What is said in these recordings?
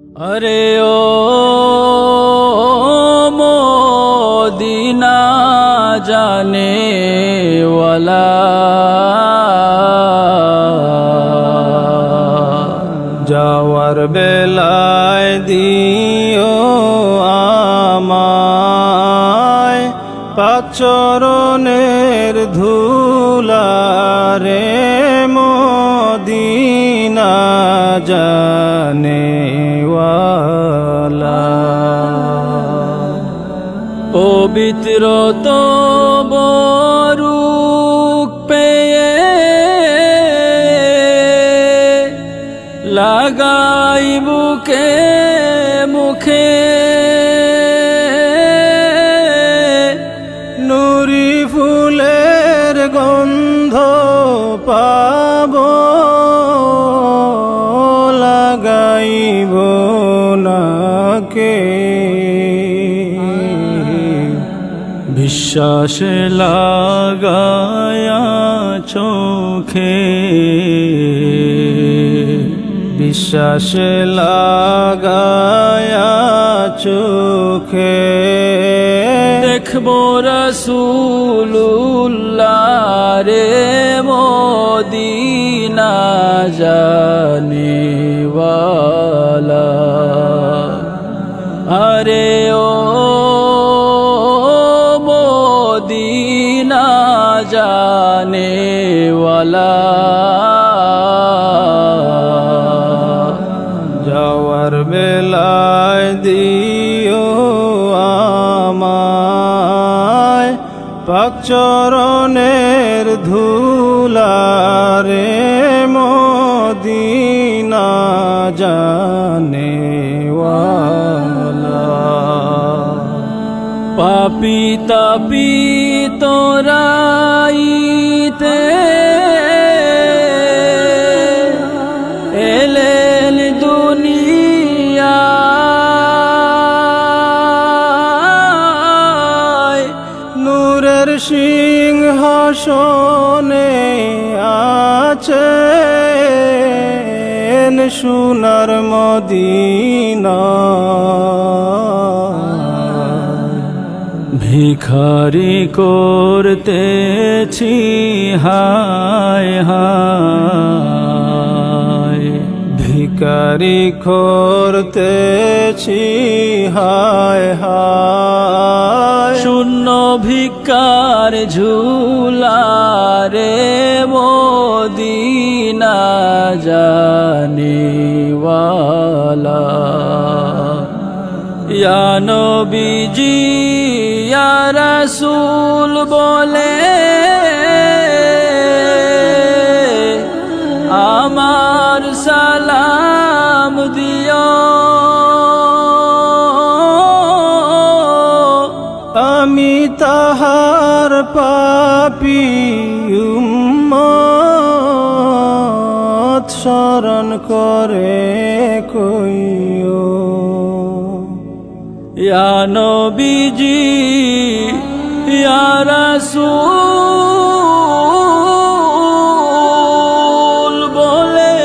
আরে ও মদিনা জানে ওয়ালা যাওয়ার বেলায় দিও আমায় পাচরণের ধুলারে পবিত্র তো বরুক পেয়ে লাগাই বুকে মুখে বিশ্বাসে লাগায়া চোখে। বিশ্বাসে লাগায়া চোখে। দেখব রসুল্লাহ রে মোদিনা জানে वाला যাওয়ার বেলায় দিও আমায়। পাকচরণের ধুলারে মদিনা জানে পাপি তাপি তোরাইতে সিংহাসনে আছে সোনার মদিনা। ভিখারি করতেছি হায় হায়। ভিকারি করতেছি হায় হায়। শূন্য ভিকার ঝুলারে মোদিনা জানিওয়ালা। ইয়া নবীজি ইয়া রাসূল বলে আমার সালাম পাপি উম্মত শরণ করে কইও। ইয়া নবীজি ইয়া রাসূল বলে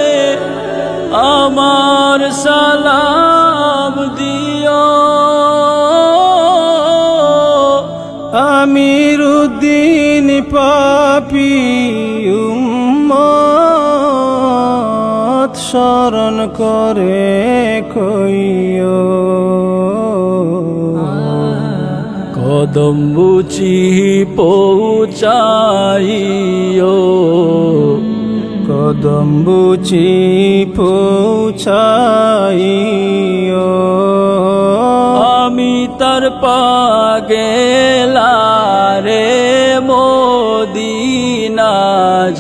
আমার সালাম পাপি উম্মত শরণ করে কইও। কদম বুচি পৌঁছাইও। কদম বুচি পৌঁছাইও। আমি তার পাগেলা রে মোদিনা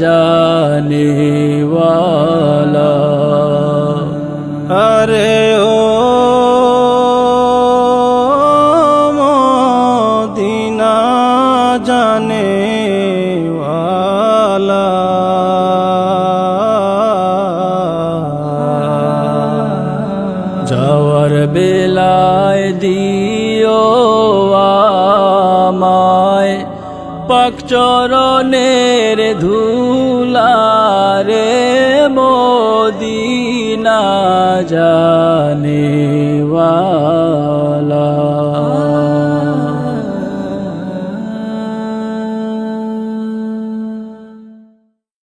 জানেওয়ালা। আরে ও মদিনা জানে যাওয়ার বেলায় পাক চরণের ধুলারে মোদিনা জানে।